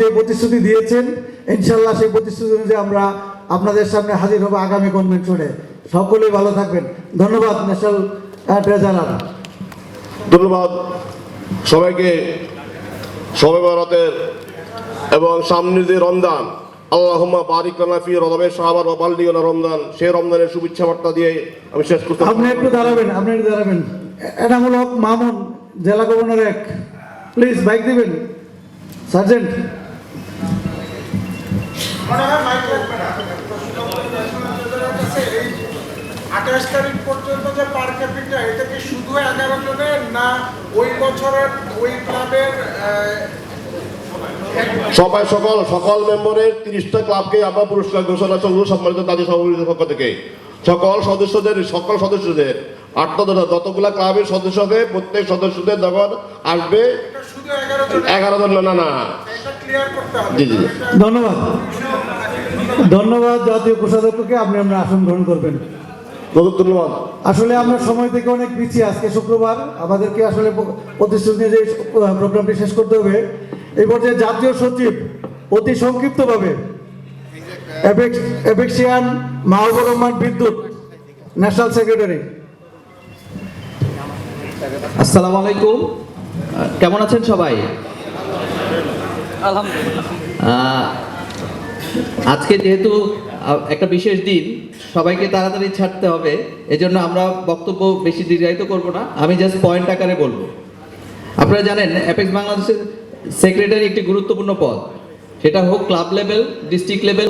যে প্রতিশ্রুতি দিয়েছেন ইনশাল্লাহ সেই প্রতিশ্রুতি অনুযায়ী আমরা আপনাদের সামনে হাজির হব আগামী কনভেনশনে সকলেই ভালো থাকবেন। ধন্যবাদ ন্যাশনাল ট্রেজারার ধন্যবাদ সবাইকে। সবাই ভারতের এবং সামনে যে রমজান আল্লাহুম্মা বারিক লানা ফি রমাদানের শাহবান ওয়া বাল্লিগনা রমজান সেই রমজানের শুভেচ্ছা বার্তা দিয়ে আমি শেষ করতে আপনি একটু দাঁড়াবেন আপনি একটু দাঁড়াবেন। এনামুল হক মামুন জেলা গভর্নর এক। প্লিজ বাইক দিবেন। সার্জেন্ট। আঠাশ তারিখ পর্যন্ত যে পার ক্যাপিটা এটা কি শুধু এগারো জনের না ওই বছরের ওই ক্লাবের সবাই সকল সকল মেম্বারের তিরিশটা ক্লাবকে আমরা পুরস্কার ঘোষণা করব সম্মানিত তাদের সভাপতির পক্ষ থেকে। সকল সদস্যদের সকল সদস্যদের আটটা যতগুলা ক্লাবের সদস্য হবে প্রত্যেক সদস্যদের যখন আসবে এগারো জন এগারো না না না। এটা ক্লিয়ার করতে হবে জি, জি, জি। ধন্যবাদ। ধন্যবাদ জাতীয় কোষাধ্যক্ষকে আপনি আমরা আসন গ্রহণ করবেন। ধন্যবাদ। আসলে আমরা সময় থেকে অনেক পিছিয়ে আজকে শুক্রবার। আমাদেরকে আসলে প্রতিশ্রুতি যে প্রোগ্রামটি শেষ করতে হবে এই পর্যায়ে জাতীয় সচিব অতি সংক্ষিপ্তভাবে এপেক্সিয়ান মাহবুব রহমান বিদ্যুৎ ন্যাশনাল সেক্রেটারি। আসসালামু আলাইকুম। কেমন আছেন সবাই? আজকে যেহেতু একটা বিশেষ দিন, সবাইকে তাড়াতাড়ি ছাড়তে হবে, এজন্য আমরা বক্তব্য বেশি দীর্ঘায়িত করব না। আমি জাস্ট পয়েন্ট আকারে বলব। আপনারা জানেন অ্যাপেক্স বাংলাদেশের সেক্রেটারি একটি গুরুত্বপূর্ণ পদ। সেটা হোক ক্লাব লেভেল ডিস্ট্রিক্ট লেভেল